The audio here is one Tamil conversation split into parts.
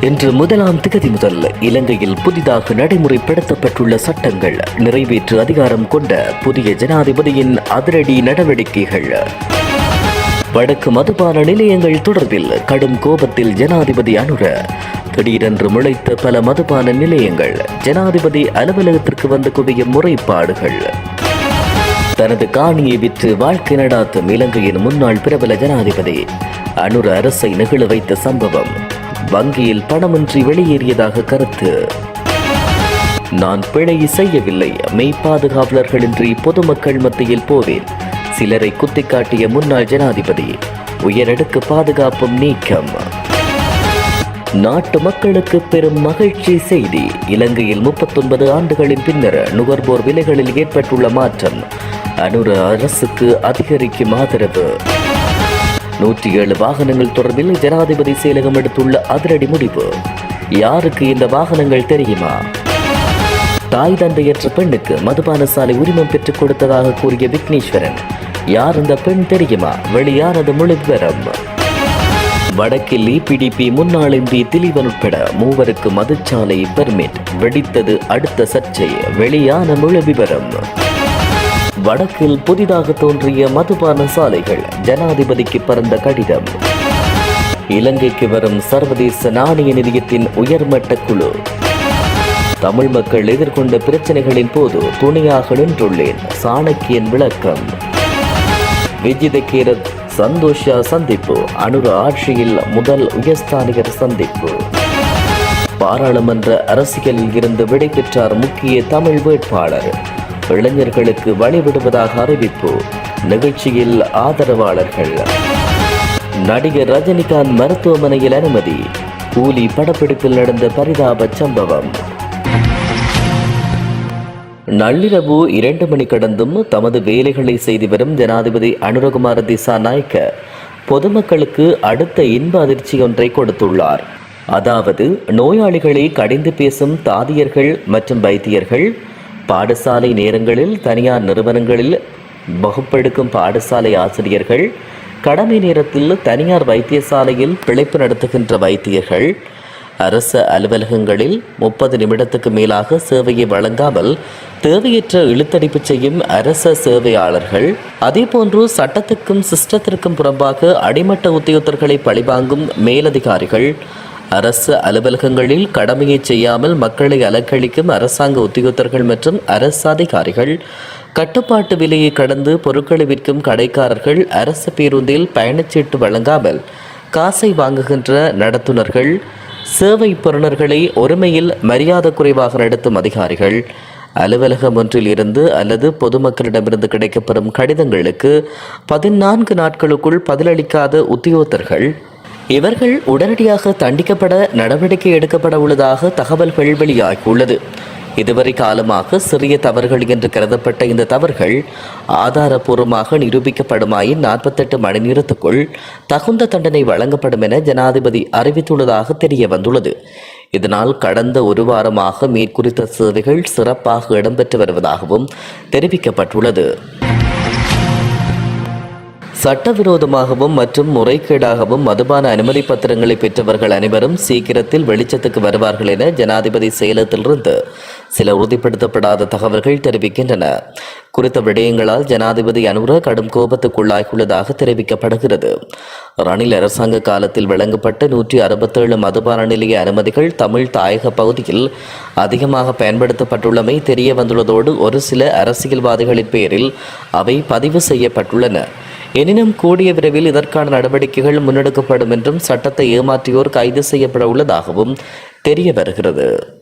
இன்று முதலாம் திகதி முதல் இலங்கையில் புதிதாக நடைமுறைப்படுத்தப்பட்டுள்ள சட்டங்கள் நிறைவேற்று அதிகாரம் கொண்ட புதிய ஜனாதிபதியின் அதிரடி நடவடிக்கைகள். வடக்கு மதுபான நிலையங்கள் தொடர்பில் கடும் கோபத்தில் ஜனாதிபதி அனுர திடீரென்று முளைத்த பல மதுபான நிலையங்கள் ஜனாதிபதி அலுவலகத்திற்கு வந்து குவிய முறைப்பாடுகள். தனது காணியை விற்று வாழ்க்கை நடாத்தும் இலங்கையின் முன்னாள் பிரபல ஜனாதிபதி அனுர அரசை நெகிழ வைத்த சம்பவம் வங்கியில் பணமின்றி வெளியேறியதாக கருத்து. நான் பிழை செய்யவில்லை. மெய் பாதுகாவலர்களின்றி பொதுமக்கள் மத்தியில் போவேன் சிலரை குத்திக்காட்டிய முன்னாள் ஜனாதிபதி உயரடுக்கு பாதுகாப்பும் நீக்கம். நாட்டு மக்களுக்கு பெரும் மகிழ்ச்சி செய்தி. இலங்கையில் முப்பத்தொன்பது ஆண்டுகளின் பின்னர் நுகர்வோர் விலைகளில் ஏற்பட்டுள்ள மாற்றம் அனுர அரசுக்கு அதிகரிக்கும் ஆதரவு. நூற்றி ஏழு வாகனங்கள் தொடர்பில் ஜனாதிபதி செயலகம் எடுத்துள்ள அதிரடி முடிவு. யாருக்கு இந்த வாகனங்கள் தெரியுமா? தாய் தந்தையற்ற பெண்ணுக்கு மதுபான சாலை உரிமம் பெற்றுக் கொடுத்ததாக கூறிய விக்னேஸ்வரன் யார் இந்த பெண் தெரியுமா? வெளியானது முழு விவரம். வடக்கில் இபிடிபி முன்னாள் எம்பி திலீபன் உட்பட மூவருக்கு மதுச்சாலை பெர்மிட் வெடித்தது அடுத்த சர்ச்சை வெளியான முழு விவரம். வடக்கில் புதிதாக தோன்றிய மதுபான சாலைகள் ஜனாதிபதிக்கு பறந்த கடிதம். இலங்கைக்கு வரும் சர்வதேச நாணய நிதியத்தின் உயர்மட்ட குழு. தமிழ் மக்கள் எதிர்கொண்ட பிரச்சனைகளின் போது துணையாக நின்றுள்ளேன். சாணக்கியன் விளக்கம். விஜிதகீரத் சந்தோஷா சந்திப்பு. அனுர ஆட்சியில் முதல் உயர்ஸ்தானிகர் சந்திப்பு. பாராளுமன்ற அரசியலில் இருந்து விடைபெற்றார் முக்கிய தமிழ் வேட்பாளர். இளைஞர்களுக்கு வழிவிடுவதாக அறிவிப்பு. நிகழ்ச்சியில் ஆதரவாளர்கள். நடிகர் ரஜினிகாந்த் மருத்துவமனையில் அனுமதி. கூலி படப்பிடிப்பில் நடந்த பரிதாப சம்பவம். நள்ளிரவு இரண்டு மணி கடந்தும் தமது வேலைகளை செய்து வரும் ஜனாதிபதி அனுரகுமார திசாநாயக்க பொதுமக்களுக்கு அடுத்த இன்ப அதிர்ச்சி ஒன்றை கொடுத்துள்ளார். அதாவது நோயாளிகளை கடிந்து பேசும் தாதியர்கள் மற்றும் வைத்தியர்கள் பாடசாலை நேரங்களில் தனியார் நிறுவனங்களில் வகுப்பெடுக்கும் பாடசாலை ஆசிரியர்கள் கடமை நேரத்தில் தனியார் வைத்தியசாலையில் பிழைப்பு நடத்துகின்ற வைத்தியர்கள் அரசு அலுவலகங்களில் முப்பது நிமிடத்துக்கு மேலாக சேவையை வழங்காமல் தேவையற்ற இழுத்தடிப்பு செய்யும் அரச சேவையாளர்கள் அதேபோன்று சட்டத்துக்கும் சிஸ்டத்திற்கும் புறம்பாக அடிமட்ட உத்தியோகத்தர்களை பழிவாங்கும் மேலதிகாரிகள் அரசு அலுவலகங்களில் கடமையை செய்யாமல் மக்களை அலக்களிக்கும் அரசாங்க உத்தியோகத்தர்கள் மற்றும் அரசு அதிகாரிகள். கட்டுப்பாட்டு விலையை கடந்து பொருட்களை விற்கும் கடைக்காரர்கள் அரசு பேருந்தில் பயணச்சீட்டு வழங்காமல் காசை வாங்குகின்ற நடத்துனர்கள். சேவை பெறுநர்களை ஒருமையில் மரியாதை குறைவாக நடத்தும் அதிகாரிகள். அலுவலகம் ஒன்றில் இருந்து அல்லது பொதுமக்களிடமிருந்து கிடைக்கப்பெறும் கடிதங்களுக்கு பதினான்கு நாட்களுக்குள் பதிலளிக்காத உத்தியோகத்தர்கள். இவர்கள் உடனடியாக தண்டிக்கப்பட நடவடிக்கை எடுக்கப்பட உள்ளதாக தகவல்கள் வெளியாகியுள்ளது. இதுவரை காலமாக சிறிய தவறுகள் என்று கருதப்பட்ட இந்த தவறுகள் ஆதாரபூர்வமாக நிரூபிக்கப்படுமாயின் நாற்பத்தெட்டு மணி நேரத்துக்குள் தகுந்த தண்டனை வழங்கப்படும் என ஜனாதிபதி அறிவித்துள்ளதாக தெரிய வந்துள்ளது இதனால் கடந்த ஒரு வாரமாக மேற்குறித்த சேவைகள் சிறப்பாக இடம்பெற்று வருவதாகவும் தெரிவிக்கப்பட்டுள்ளது. சட்டவிரோதமாகவும் மற்றும் முறைகேடாகவும் மதுபான அனுமதி பத்திரங்களை பெற்றவர்கள் அனைவரும் சீக்கிரத்தில் வெளிச்சத்துக்கு வருவார்கள் என ஜனாதிபதி செயலத்திலிருந்து சில உறுதிப்படுத்தப்படாத தகவல்கள் தெரிவிக்கின்றன. குறித்த விடயங்களால் ஜனாதிபதி அனுர கடும் கோபத்துக்குள்ளாகியுள்ளதாக தெரிவிக்கப்படுகிறது. ரணில் அரசாங்க காலத்தில் வழங்கப்பட்ட நூற்றி அறுபத்தேழு மதுபான நிலைய அனுமதிகள் தமிழ் தாயக பகுதியில் அதிகமாக பயன்படுத்தப்பட்டுள்ளமை தெரிய வந்துள்ளதோடு ஒரு சில அரசியல்வாதிகளின் பேரில் அவை பதிவு செய்யப்பட்டுள்ளன. எனினும் கூடிய விரைவில் இதற்கான நடவடிக்கைகள் முன்னெடுக்கப்படும் என்றும் சட்டத்தை ஏமாற்றியோர் கைது செய்யப்பட உள்ளதாகவும் தெரிய வருகிறது.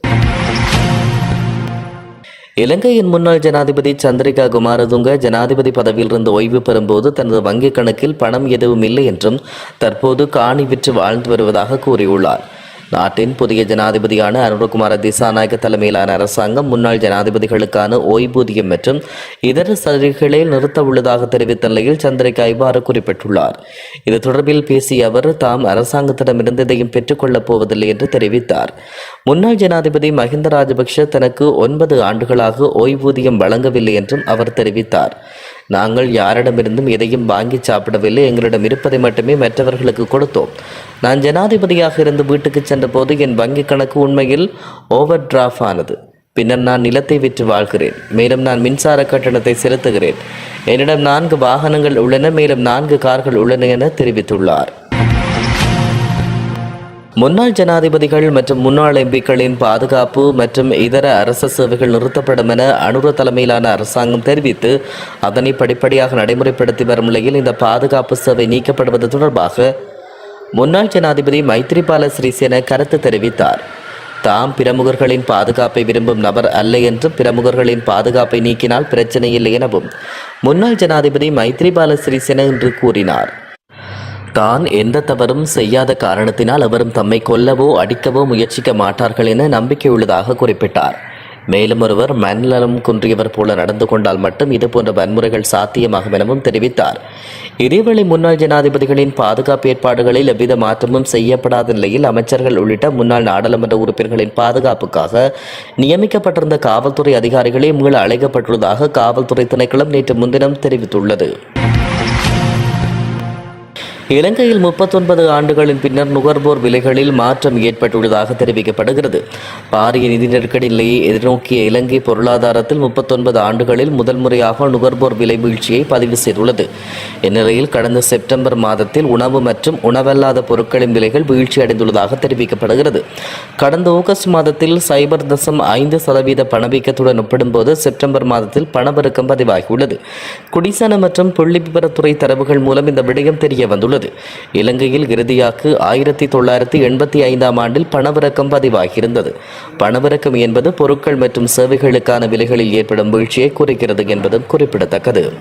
இலங்கையின் முன்னாள் ஜனாதிபதி சந்திரிகா குமாரதுங்க ஜனாதிபதி பதவியிலிருந்து ஓய்வு பெறும்போது தனது வங்கிக் கணக்கில் பணம் எதுவும் இல்லை என்றும் தற்போது காணி விற்று வாழ்ந்து வருவதாக கூறியுள்ளார். நாட்டின் புதிய ஜனாதிபதியான அருண்குமார திசாநாயக தலைமையிலான அரசாங்கம் முன்னாள் ஜனாதிபதிகளுக்கான ஓய்வூதியம் மற்றும் இதர சலுகைகளை நிறுத்த உள்ளதாக தெரிவித்த நிலையில் சந்திரிகா இவ்வாறு குறிப்பிட்டுள்ளார். இது தொடர்பில் பேசிய அவர் தாம் அரசாங்கத்திடமிருந்து இதையும் பெற்றுக்கொள்ளப் போவதில்லை என்று தெரிவித்தார். முன்னாள் ஜனாதிபதி மஹிந்த ராஜபக்ஷ தனக்கு ஒன்பது ஆண்டுகளாக ஓய்வூதியம் வழங்கவில்லை என்றும் அவர் தெரிவித்தார். நாங்கள் யாரிடமிருந்தும் எதையும் வாங்கி சாப்பிடவில்லை எங்களிடம் இருப்பதை மட்டுமே மற்றவர்களுக்கு கொடுத்தோம். நான் ஜனாதிபதியாக இருந்து வீட்டுக்கு சென்றபோது என் வங்கி கணக்கு உண்மையில் ஓவர் டிராஃப் ஆனது. பின்னர் நான் நிலத்தை விற்று வாழ்கிறேன். மேலும் நான் மின்சார கட்டணத்தை செலுத்துகிறேன். என்னிடம் நான்கு வாகனங்கள் உள்ளன மேலும் நான்கு கார்கள் உள்ளன என தெரிவித்துள்ளார். முன்னாள் ஜனாதிபதிகள் மற்றும் முன்னாள் எம்பிக்களின் பாதுகாப்பு மற்றும் இதர அரச சேவைகள் நிறுத்தப்படும் என அனுர தலைமையிலான அரசாங்கம் தெரிவித்து அதனை படிப்படியாக நடைமுறைப்படுத்தி வரும் நிலையில் இந்த பாதுகாப்பு சேவை நீக்கப்படுவது தொடர்பாக முன்னாள் ஜனாதிபதி மைத்ரிபால சிறிசேன கருத்து தெரிவித்தார். தாம் பிரமுகர்களின் பாதுகாப்பை விரும்பும் நபர் அல்ல என்றும் பிரமுகர்களின் பாதுகாப்பை நீக்கினால் பிரச்சனை இல்லை எனவும் முன்னாள் ஜனாதிபதி மைத்ரிபால சிறிசேன இன்று கூறினார். தான் எந்த தவறும் செய்யாத காரணத்தினால் அவரும் தம்மை கொல்லவோ அடிக்கவோ முயற்சிக்க மாட்டார்கள் என நம்பிக்கையுள்ளதாக குறிப்பிட்டார். மேலும் ஒருவர் மனநலம் குன்றியவர் போல நடந்து கொண்டால் மட்டும் இதுபோன்ற வன்முறைகள் சாத்தியமாகும் எனவும் தெரிவித்தார். இதேவேளை முன்னாள் ஜனாதிபதிகளின் பாதுகாப்பு ஏற்பாடுகளில் எவ்வித மாற்றமும் செய்யப்படாத நிலையில் அமைச்சர்கள் உள்ளிட்ட முன்னாள் நாடாளுமன்ற உறுப்பினர்களின் பாதுகாப்புக்காக நியமிக்கப்பட்டிருந்த காவல்துறை அதிகாரிகளே மீள அழைக்கப்பட்டுள்ளதாக காவல்துறை திணைக்களம் நேற்று முன்தினம் தெரிவித்துள்ளது. இலங்கையில் முப்பத்தொன்பது ஆண்டுகளின் பின்னர் நுகர்வோர் விலைகளில் மாற்றம் ஏற்பட்டுள்ளதாக தெரிவிக்கப்படுகிறது. பாரிய நிதி நெருக்கடி நிலையை எதிர்நோக்கிய இலங்கை பொருளாதாரத்தில் முப்பத்தொன்பது ஆண்டுகளில் முதல் முறையாக நுகர்வோர் விலை வீழ்ச்சியை பதிவு செய்துள்ளது. இந்நிலையில் கடந்த செப்டம்பர் மாதத்தில் உணவு மற்றும் உணவல்லாத பொருட்களின் விலைகள் வீழ்ச்சி அடைந்துள்ளதாக தெரிவிக்கப்படுகிறது. கடந்த ஆகஸ்ட் மாதத்தில் சைபர் தசம் ஐந்து சதவீத பணவீக்கத்துடன் ஒப்பிடும்போது செப்டம்பர் மாதத்தில் பணப்பெருக்கம் பதிவாகியுள்ளது. குடிசன மற்றும் புள்ளி விவரத்துறை தரவுகள் மூலம் இந்த விடயம் தெரிய வந்துள்ளது இலங்கையில் இறுதியாக்கு ஆயிரத்தி தொள்ளாயிரத்தி எண்பத்தி ஐந்தாம் ஆண்டில் பணவிறக்கம் பதிவாகியிருந்தது. பணவிறக்கம் என்பது பொருட்கள் மற்றும் சேவைகளுக்கான விலைகளில் ஏற்படும் வீழ்ச்சியை குறிக்கிறது என்பதும் குறிப்பிடத்தக்கது.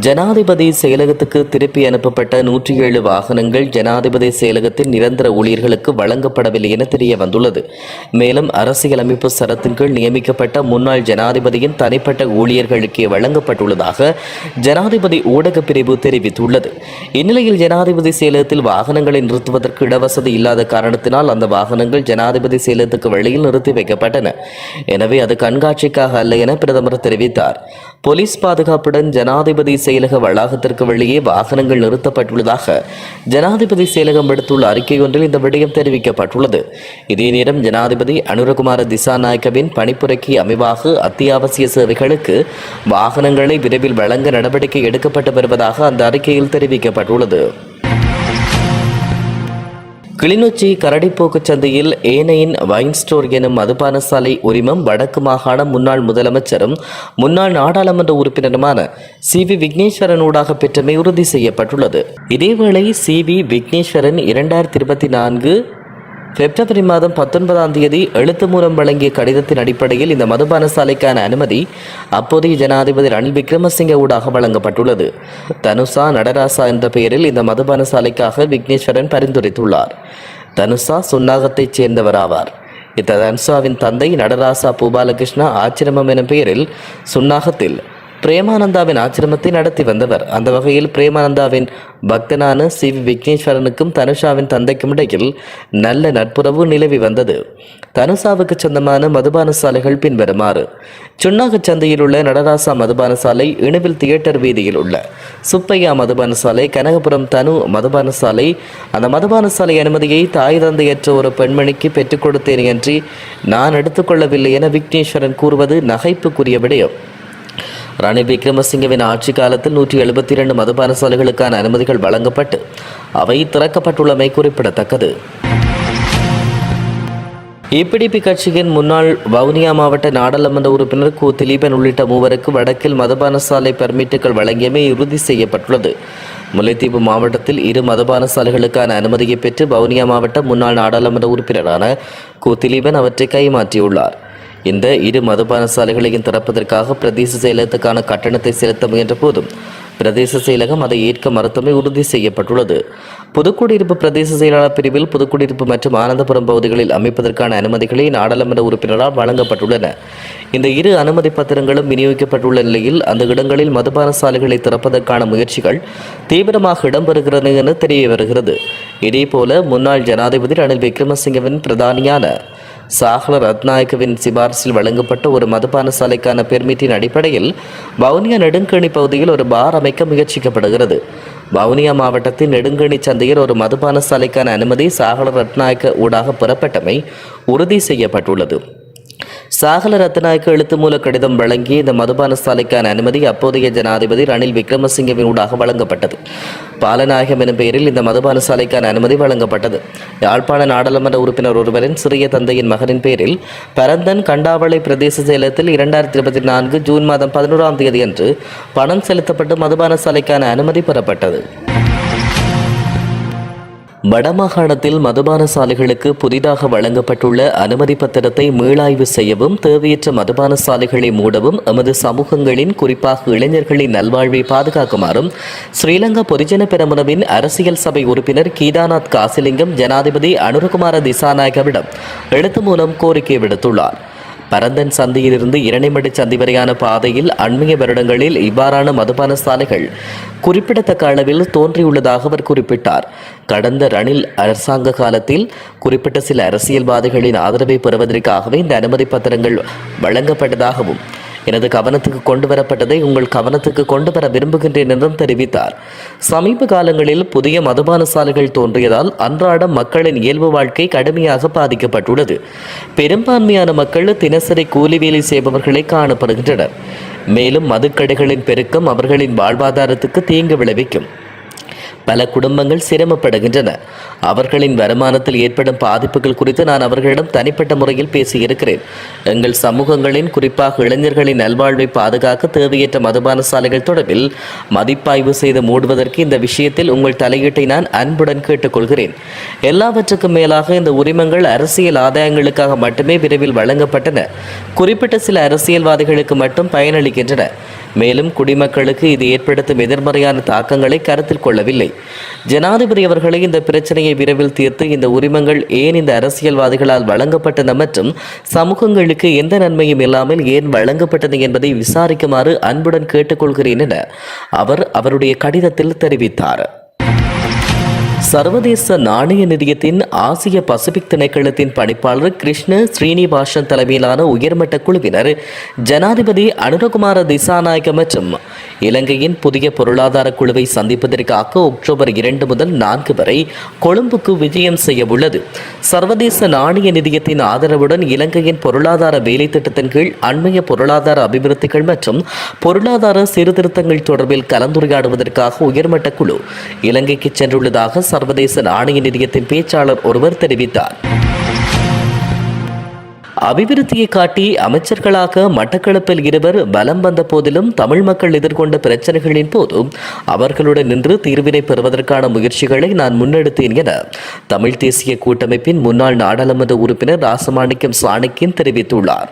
ஜனாதிபதி செயலகத்துக்கு திருப்பி அனுப்பப்பட்ட நூற்றி ஏழு வாகனங்கள் ஜனாதிபதி செயலகத்தின் நிரந்தர ஊழியர்களுக்கு வழங்கப்படவில்லை என தெரிய வந்துள்ளது. மேலும் அரசியலமைப்பு சரத்தின் கீழ் நியமிக்கப்பட்ட முன்னாள் ஜனாதிபதியின் தனிப்பட்ட ஊழியர்களுக்கே வழங்கப்பட்டுள்ளதாக ஜனாதிபதி ஊடகப் பிரிவு தெரிவித்துள்ளது. இந்நிலையில் ஜனாதிபதி செயலகத்தில் வாகனங்களை நிறுத்துவதற்கு இடவசதி இல்லாத காரணத்தினால் அந்த வாகனங்கள் ஜனாதிபதி செயலகத்துக்கு வெளியில் நிறுத்தி வைக்கப்பட்டன. எனவே அது கண்காட்சிக்காக அல்ல என பிரதமர் தெரிவித்தார். போலீஸ் பாதுகாப்புடன் ஜனாதிபதி செயலக வளாகத்திற்கு வெளியே வாகனங்கள் நிறுத்தப்பட்டுள்ளதாக ஜனாதிபதி செயலகம் விடுத்துள்ள அறிக்கை ஒன்றில் இந்த விடயம் தெரிவிக்கப்பட்டுள்ளது. இதே நேரம் ஜனாதிபதி அனுரகுமார திசாநாயக்கவின் பணிப்புரைக்கு அமைவாக அத்தியாவசிய சேவைகளுக்கு வாகனங்களை விரைவில் வழங்க நடவடிக்கை எடுக்கப்பட்டு வருவதாக அந்த அறிக்கையில் தெரிவிக்கப்பட்டுள்ளது. கிளிநொச்சி கரடிப்போக்கு சந்தையில் ஏனையின் வைன் ஸ்டோர் எனும் மதுபான சாலை உரிமம் வடக்கு மாகாண முன்னாள் முதலமைச்சரும் முன்னாள் நாடாளுமன்ற உறுப்பினருமான சி. வி. விக்னேஸ்வரன் ஊடாக பெற்றமை உறுதி செய்யப்பட்டுள்ளது. இதேவேளை சி. வி. விக்னேஸ்வரன் இரண்டாயிரத்தி இருபத்தி நான்கு பிப்ரவரி மாதம் பத்தொன்பதாம் தேதி எழுத்து மூலம் வழங்கிய கடிதத்தின் அடிப்படையில் இந்த மதுபான சாலைக்கான அனுமதி அப்போதைய ஜனாதிபதி ரணில் விக்ரமசிங்க ஊடாக வழங்கப்பட்டுள்ளது. தனுஷா நடராசா என்ற பெயரில் இந்த மதுபான சாலைக்காக விக்னேஸ்வரன் பரிந்துரைத்துள்ளார். தனுஷா சுன்னாகத்தைச் சேர்ந்தவராவார். இந்த தனுஷாவின் தந்தை நடராசா பூபாலகிருஷ்ணா ஆச்சிரமம் எனும் பெயரில் சுன்னாகத்தில் பிரேமானந்தாவின் ஆச்சிரமத்தை நடத்தி வந்தவர். அந்த வகையில் பிரேமானந்தாவின் பக்தனான சி வி விக்னேஸ்வரனுக்கும் தனுஷாவின் தந்தைக்கும் இடையில் நல்ல நட்புறவு நிலவி வந்தது. தனுஷாவுக்கு சொந்தமான மதுபான சாலைகள் பின்வருமாறு. சுண்ணாக சந்தையில் உள்ள நடராசா மதுபான சாலை இணுவில் தியேட்டர் வீதியில் உள்ள சுப்பையா மதுபான சாலை கனகபுரம் தனு மதுபான சாலை அந்த மதுபான சாலை அனுமதியை தாய் தந்தையற்ற ஒரு பெண்மணிக்கு பெற்றுக் கொடுத்தேன் என்று நான் எடுத்துக்கொள்ளவில்லை என விக்னேஸ்வரன் கூறுவது நகைப்புக்குரிய விடயம். ரணில் விக்ரமசிங்கவின் ஆட்சி காலத்தில் நூற்றி எழுபத்தி இரண்டு மதுபான சாலைகளுக்கான அனுமதிகள் வழங்கப்பட்டு அவை திறக்கப்பட்டுள்ளமை குறிப்பிடத்தக்கது. ஏபிடிபி கட்சியின் முன்னாள் வவுனியா மாவட்ட நாடாளுமன்ற உறுப்பினர் கு. திலீபன் உள்ளிட்ட மூவருக்கு வடக்கில் மதுபான சாலை பெர்மிட்டுகள் வழங்கியமை உறுதி செய்யப்பட்டுள்ளது. முல்லைத்தீவு மாவட்டத்தில் இரு மதுபான சாலைகளுக்கான அனுமதியை பெற்று வவுனியா மாவட்ட முன்னாள் நாடாளுமன்ற உறுப்பினரான கு. திலீபன் அவற்றை கைமாற்றியுள்ளார். இந்த இரு மதுபான சாலைகளையும் திறப்பதற்காக பிரதேச செயலகத்துக்கான கட்டணத்தை செலுத்த முயன்ற போதும் பிரதேச செயலகம் அதை ஏற்க மறுத்தமை உறுதி செய்யப்பட்டுள்ளது. புதுக்குடியிருப்பு பிரதேச செயலாளர் பிரிவில் புதுக்குடியிருப்பு மற்றும் ஆனந்தபுரம் பகுதிகளில் அமைப்பதற்கான அனுமதிகளை நாடாளுமன்ற உறுப்பினரால் வழங்கப்பட்டுள்ளன. இந்த இரு அனுமதி பத்திரங்களும் விநியோகிக்கப்பட்டுள்ள நிலையில் அந்த இடங்களில் மதுபான சாலைகளை திறப்பதற்கான முயற்சிகள் தீவிரமாக இடம்பெறுகிறது என தெரிய வருகிறது இதேபோல முன்னாள் ஜனாதிபதி ரணில் விக்ரமசிங்கவின் பிரதானியான சாகல ரத்நாயக்கவின் சிபாரிசில் வழங்கப்பட்ட ஒரு மதுபான சாலைக்கான பெர்மிட்டின் அடிப்படையில் வவுனியா நெடுங்கணி பகுதியில் ஒரு பார் அமைக்க முயற்சிக்கப்படுகிறது. வவுனியா மாவட்டத்தின் நெடுங்கணி சந்தையில் ஒரு மதுபான சாலைக்கான அனுமதி சாகல ரத்நாயக்க ஊடாக பெறப்பட்டமை உறுதி செய்யப்பட்டுள்ளது. சாகல ரத்நாயக்க எழுத்து மூல கடிதம் வழங்கி இந்த மதுபான சாலைக்கான அனுமதி அப்போதைய ஜனாதிபதி ரணில் விக்ரமசிங்கவின் ஊடாக வழங்கப்பட்டது. பாலநாயகம் எனும் பெயரில் இந்த மதுபான சாலைக்கான அனுமதி வழங்கப்பட்டது. யாழ்ப்பாண நாடாளுமன்ற உறுப்பினர் ஒருவரின் சிறிய தந்தையின் மகனின் பேரில் பரந்தன் கண்டாவளை பிரதேச செயலகத்தில் இரண்டாயிரத்தி இருபத்தி நான்கு ஜூன் மாதம் பதினோராம் தேதி அன்று பணம் செலுத்தப்பட்டு மதுபான சாலைக்கான அனுமதி பெறப்பட்டது. வடமாகாணத்தில் மதுபான சாலைகளுக்கு புதிதாக வழங்கப்பட்டுள்ள அனுமதி பத்திரத்தை மீளாய்வு செய்யவும் தேவையற்ற மதுபான சாலைகளை மூடவும் எமது சமூகங்களின் குறிப்பாக இளைஞர்களின் நல்வாழ்வை பாதுகாக்குமாறும் ஸ்ரீலங்கா பொதுஜன பெரமுனவின் அரசியல் சபை உறுப்பினர் கீதாநாத் காசிலிங்கம் ஜனாதிபதி அனுரகுமார திசாநாயகவிடம் எழுத்து மூலம் கோரிக்கை விடுத்துள்ளார். பரந்தன் சந்தியிலிருந்து இரணைமடி சந்தி வரையான பாதையில் அண்மைய வருடங்களில் இவ்வாறான மதுபான சாலைகள் குறிப்பிடத்தக்க அளவில் தோன்றியுள்ளதாக அவர் குறிப்பிட்டார். கடந்த ரணில் அரசாங்க காலத்தில் குறிப்பிட்ட சில அரசியல்வாதிகளின் ஆதரவை பெறுவதற்காகவே இந்த அனுமதி பத்திரங்கள் வழங்கப்பட்டதாகவும் எனது கவனத்துக்கு கொண்டு வரப்பட்டதை உங்கள் கவனத்துக்கு கொண்டு வர விரும்புகின்றேன் என்றும் தெரிவித்தார். சமீப காலங்களில் புதிய மதுபான சாலைகள் தோன்றியதால் அன்றாடம் மக்களின் இயல்பு வாழ்க்கை கடுமையாக பாதிக்கப்பட்டுள்ளது. பெரும்பான்மையான மக்கள் தினசரி கூலி வேலை செய்பவர்களை காணப்படுகின்றனர். மேலும் மதுக்கடைகளின் பெருக்கம் அவர்களின் வாழ்வாதாரத்துக்கு தீங்கு விளைவிக்கும். பல குடும்பங்கள் சிரமப்படுகின்றன. அவர்களின் வருமானத்தில் ஏற்படும் பாதிப்புகள் குறித்து நான் அவர்களிடம் தனிப்பட்ட முறையில் பேசியிருக்கிறேன். எங்கள் சமூகங்களின் குறிப்பாக இளைஞர்களின் நல்வாழ்வை பாதுகாக்க தேவையற்ற மதுபான சாலைகள் தொடர்பில் மதிப்பாய்வு செய்து மூடுவதற்கு இந்த விஷயத்தில் உங்கள் தலையீட்டை நான் அன்புடன் கேட்டுக்கொள்கிறேன். எல்லாவற்றுக்கும் மேலாக இந்த உரிமங்கள் அரசியல் ஆதாயங்களுக்காக மட்டுமே விரைவில் வழங்கப்பட்டன. குறிப்பிட்ட சில அரசியல்வாதிகளுக்கு மட்டும் பயனளிக்கின்றன. மேலும் குடிமக்களுக்கு இது ஏற்படுத்தும் எதிர்மறையான தாக்கங்களை கருத்தில் கொள்ளவில்லை. ஜனாதிபதி அவர்களை இந்த பிரச்சனையை விரைவில் தீர்த்து இந்த உரிமங்கள் ஏன் இந்த அரசியல்வாதிகளால் வழங்கப்பட்டன மற்றும் சமூகங்களுக்கு எந்த நன்மையும் இல்லாமல் ஏன் வழங்கப்பட்டது என்பதை விசாரிக்குமாறு அன்புடன் கேட்டுக்கொள்கிறேன் என அவர் அவருடைய கடிதத்தில் தெரிவித்தார். சர்வதேச நாணய நிதியத்தின் ஆசிய பசிபிக் திணைக்களத்தின் பணிப்பாளர் கிருஷ்ண ஸ்ரீனிவாசன் தலைமையிலான உயர்மட்ட குழுவினர் ஜனாதிபதி அனுரகுமார திசாநாயக மற்றும் இலங்கையின் புதிய பொருளாதார குழுவை சந்திப்பதற்காக அக்டோபர் இரண்டு முதல் நான்கு வரை கொழும்புக்கு விஜயம் செய்ய உள்ளது. சர்வதேச நாணய நிதியத்தின் ஆதரவுடன் இலங்கையின் பொருளாதார வேலை திட்டத்தின் கீழ் அண்மைய பொருளாதார அபிவிருத்திகள் மற்றும் பொருளாதார சீர்திருத்தங்கள் தொடர்பில் கலந்துரையாடுவதற்காக உயர்மட்ட குழு இலங்கைக்கு சென்றுள்ளதாக சர்வதேச நாணய நிதியத்தின் பேச்சாளர் ஒருவர் தெரிவித்தார். அபிவிருத்தியை காட்டி அமைச்சர்களாக மட்டக்களப்பில் இருவர் பலம் வந்த போதிலும் தமிழ் மக்கள் எதிர்கொண்ட பிரச்சனைகளின் போதும் அவர்களுடன் நின்று தீர்வினை பெறுவதற்கான முயற்சிகளை நான் முன்னெடுத்தேன் என தமிழ் தேசிய கூட்டமைப்பின் முன்னாள் நாடாளுமன்ற உறுப்பினர் ராசமாணிக்கம் சாணக்கியன் தெரிவித்துள்ளார்.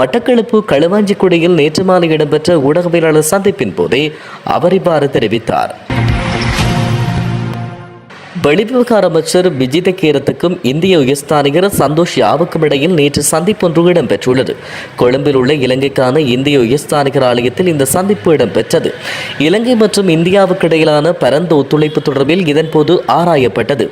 மட்டக்களப்பு களுவாஞ்சிக்குடியில் நேற்று மாலை இடம்பெற்ற ஊடகவியலாளர் சந்திப்பின் போதே அவர் இவ்வாறு தெரிவித்தார். வெளிவிவகார அமைச்சர் விஜித கேரத்துக்கும் இந்திய உயர்ஸ்தானிகர் சந்தோஷ் யாவுக்கும் இடையில் நேற்று சந்திப்பொன்று இடம்பெற்றுள்ளது. கொழும்பில் உள்ள இலங்கைக்கான இந்திய உயர்ஸ்தானிகர் ஆலயத்தில் இந்த சந்திப்பு இடம்பெற்றது. இலங்கை மற்றும் இந்தியாவுக்கு இடையிலான பரந்த ஒத்துழைப்பு தொடர்பில் இதன்போது ஆராயப்பட்டது.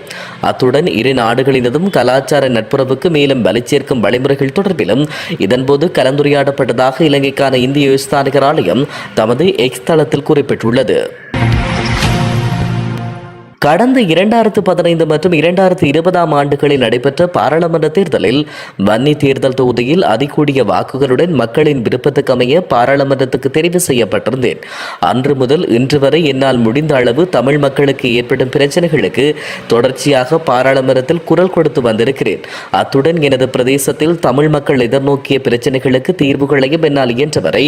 அத்துடன் இரு நாடுகளினதும் கலாச்சார நட்புறவுக்கு மேலும் வலிச்சேர்க்கும் வழிமுறைகள் தொடர்பிலும் இதன்போது கலந்துரையாடப்பட்டதாக இலங்கைக்கான இந்திய உயர்ஸ்தானிகர் ஆலயம் தமது எக்ஸ் தளத்தில் குறிப்பிட்டுள்ளது. கடந்த இரண்டாயிரத்து பதினைந்து மற்றும் இரண்டாயிரத்து இருபதாம் ஆண்டுகளில் நடைபெற்ற பாராளுமன்ற தேர்தலில் வன்னி தேர்தல் தொகுதியில் அதிகூடிய வாக்குகளுடன் மக்களின் விருப்பத்துக்கமைய பாராளுமன்றத்துக்கு தெரிவு செய்யப்பட்டிருந்தேன். அன்று முதல் இன்று வரை என்னால் முடிந்த அளவு தமிழ் மக்களுக்கு ஏற்படும் பிரச்சனைகளுக்கு தொடர்ச்சியாக பாராளுமன்றத்தில் குரல் கொடுத்து வந்திருக்கிறேன். அத்துடன் எனது பிரதேசத்தில் தமிழ் மக்கள் எதிர்நோக்கிய பிரச்சனைகளுக்கு தீர்வுகளையும் என்னால் இயன்றவரை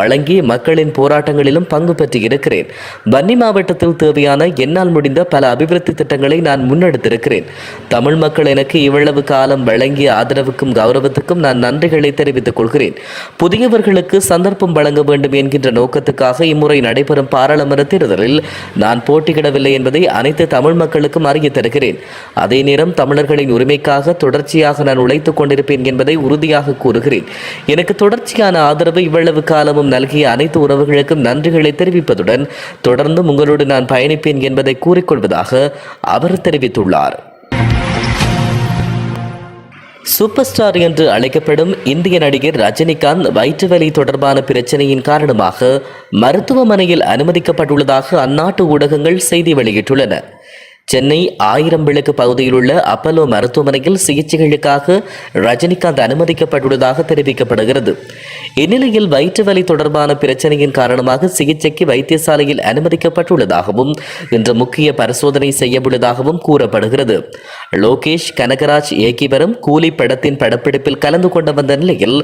வழங்கி மக்களின் போராட்டங்களிலும் பங்கு பெற்றிருக்கிறேன். வன்னி மாவட்டத்தில் தேவையான என்னால் முடிந்த பல அபிவிருத்தி திட்டங்களை நான் முன்னெடுத்திருக்கிறேன். தமிழ் மக்கள் எனக்கு இவ்வளவு காலம் வழங்கிய ஆதரவுக்கும் கௌரவத்துக்கும் நான் நன்றிகளை தெரிவித்துக் கொள்கிறேன். புதியவர்களுக்கு சந்தர்ப்பம் வழங்க வேண்டும் என்கின்ற நோக்கத்துக்காக இம்முறை நடைபெறும் பாராளுமன்ற தேர்தலில் நான் போட்டியிடவில்லை என்பதை அனைத்து தமிழ் மக்களுக்கும் அறிய தருகிறேன். அதே நேரம் தமிழர்களின் உரிமைக்காக தொடர்ச்சியாக நான் உழைத்துக் கொண்டிருப்பேன் என்பதை உறுதியாக கூறுகிறேன். எனக்கு தொடர்ச்சியான ஆதரவு இவ்வளவு காலமும் நல்கிய அனைத்து உறவுகளுக்கும் நன்றிகளை தெரிவிப்பதுடன் தொடர்ந்தும் உங்களோடு நான் பயணிப்பேன் என்பதை கூறிக்கொள்வதாக அவர் தெரிவித்துள்ளார். சூப்பர் ஸ்டார் என்று அழைக்கப்படும் இந்திய நடிகர் ரஜினிகாந்த் வயிற்றுவலி தொடர்பான பிரச்சனையின் காரணமாக மருத்துவமனையில் அனுமதிக்கப்பட்டுள்ளதாக அந்நாட்டு ஊடகங்கள் செய்தி வெளியிட்டுள்ளன. சென்னை ஆயிரம் விளக்கு பகுதியில் உள்ள அப்பலோ மருத்துவமனையில் சிகிச்சைகளுக்காக ரஜினிகாந்த் அனுமதிக்கப்பட்டுள்ளதாக தெரிவிக்கப்படுகிறது. இந்நிலையில் வயிற்று வலி தொடர்பான பிரச்சனையின் காரணமாக சிகிச்சைக்கு வைத்தியசாலையில் அனுமதிக்கப்பட்டுள்ளதாகவும் இன்று முக்கிய பரிசோதனை செய்யவுள்ளதாகவும் கூறப்படுகிறது. லோகேஷ் கனகராஜ் இயக்கி வரும் கூலி படத்தின் படப்பிடிப்பில் கலந்து கொண்டு வந்த நிலையில்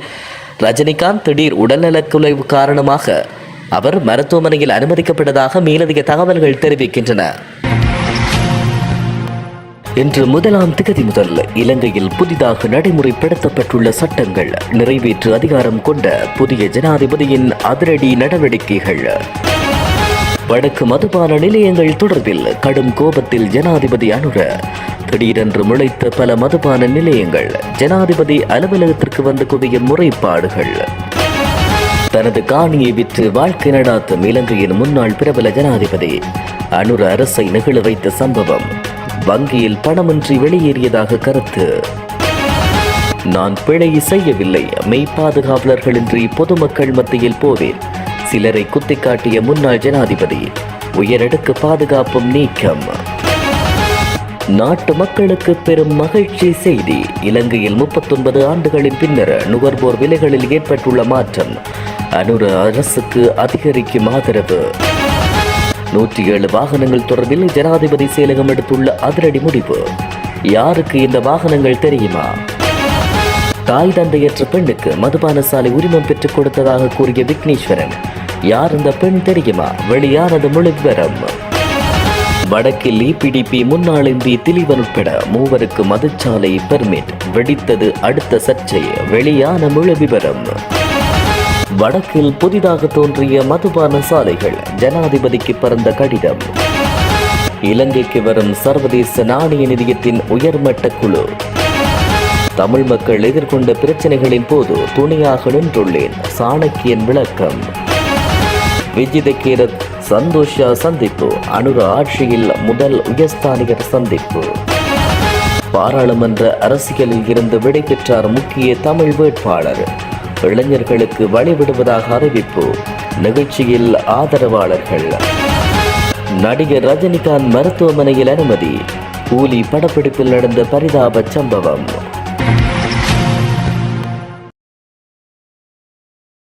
ரஜினிகாந்த் திடீர் உடல்நலக்குலைவு காரணமாக அவர் மருத்துவமனையில் அனுமதிக்கப்பட்டதாக மேலதிக தகவல்கள் தெரிவிக்கின்றன. இன்று முதலாம் திகதி முதல் இலங்கையில் புதிதாக நடைமுறைப்படுத்தப்பட்டுள்ள சட்டங்கள் நிறைவேற்று அதிகாரம் கொண்ட புதிய ஜனாதிபதியின் அதிரடி நடவடிக்கைகள். வடக்கு மதுபான நிலையங்கள் தொடர்பில் கடும் கோபத்தில் ஜனாதிபதி அனுர திடீரென்று முளைத்த பல மதுபான நிலையங்கள் ஜனாதிபதி அலுவலகத்திற்கு வந்து குவிய முறைப்பாடுகள். தனது காணியை விற்று வாழ்க்கை நடாத்தும் இலங்கையின் முன்னாள் பிரபல ஜனாதிபதி அனுர அரசை நெகிழ வைத்த சம்பவம். வங்கியில் பணமின்றி வெளியேறியதாக கருத்து. நான் பிழை செய்யவில்லை. மெய் பாதுகாவலர்களின்றி பொதுமக்கள் மத்தியில் போவேன். சிலரை குத்திக்காட்டிய முன்னாள் ஜனாதிபதி உயரடுக்கு பாதுகாப்பும் நீக்கம். நாட்டு மக்களுக்கு பெரும் மகிழ்ச்சி செய்தி. இலங்கையில் முப்பத்தொன்பது ஆண்டுகளின் பின்னர் நுகர்வோர் விலைகளில் ஏற்பட்டுள்ள மாற்றம். அனுர அரசுக்கு அதிகரிக்கும் ஆதரவு. நூற்றி ஏழு வாகனங்கள் தொடர்பில் ஜனாதிபதி செயலகம் எடுத்துள்ள அதிரடி முடிவு. யாருக்கு இந்த வாகனங்கள் தெரியுமா? தாய் தந்தையற்ற பெண்ணுக்கு மதுபான சாலை உரிமம் பெற்றுக் கொடுத்ததாக கூறிய விக்னேஸ்வரன் யார் இந்த பெண் தெரியுமா? வெளியானது முழு விவரம் வடக்கில் இபிடிபி முன்னாள் எம்பி திலீபன் உட்பட மூவருக்கு மதுச்சாலை பெர்மிட் வெடித்தது அடுத்த சர்ச்சை வெளியான முழு விவரம் வடக்கில் புதிதாக தோன்றிய மதுபான சாலைகள் ஜனாதிபதிக்கு பறந்த கடிதம். இலங்கைக்கு வரும் சர்வதேச நாணய நிதியத்தின் உயர்மட்ட குழு. தமிழ் மக்கள் எதிர்கொண்ட பிரச்சனைகளின் போது துணையாக நின்றுள்ளேன் சாணக்கியன் விளக்கம். விஜித கீரத் சந்தோஷா சந்திப்பு அனுர ஆட்சியில் முதல் உயர்ஸ்தானிகர் சந்திப்பு. பாராளுமன்ற அரசியலில் இருந்து விடைபெற்றார் முக்கிய தமிழ் வேட்பாளர். இளைஞர்களுக்கு வழிவிடுவதாக அறிவிப்பு. நிகழ்ச்சியில் ஆதரவாளர்கள். நடிகர் ரஜினிகாந்த் மருத்துவமனையில் அனுமதி. கூலி படப்பிடிப்பில் நடந்த பரிதாப சம்பவம்.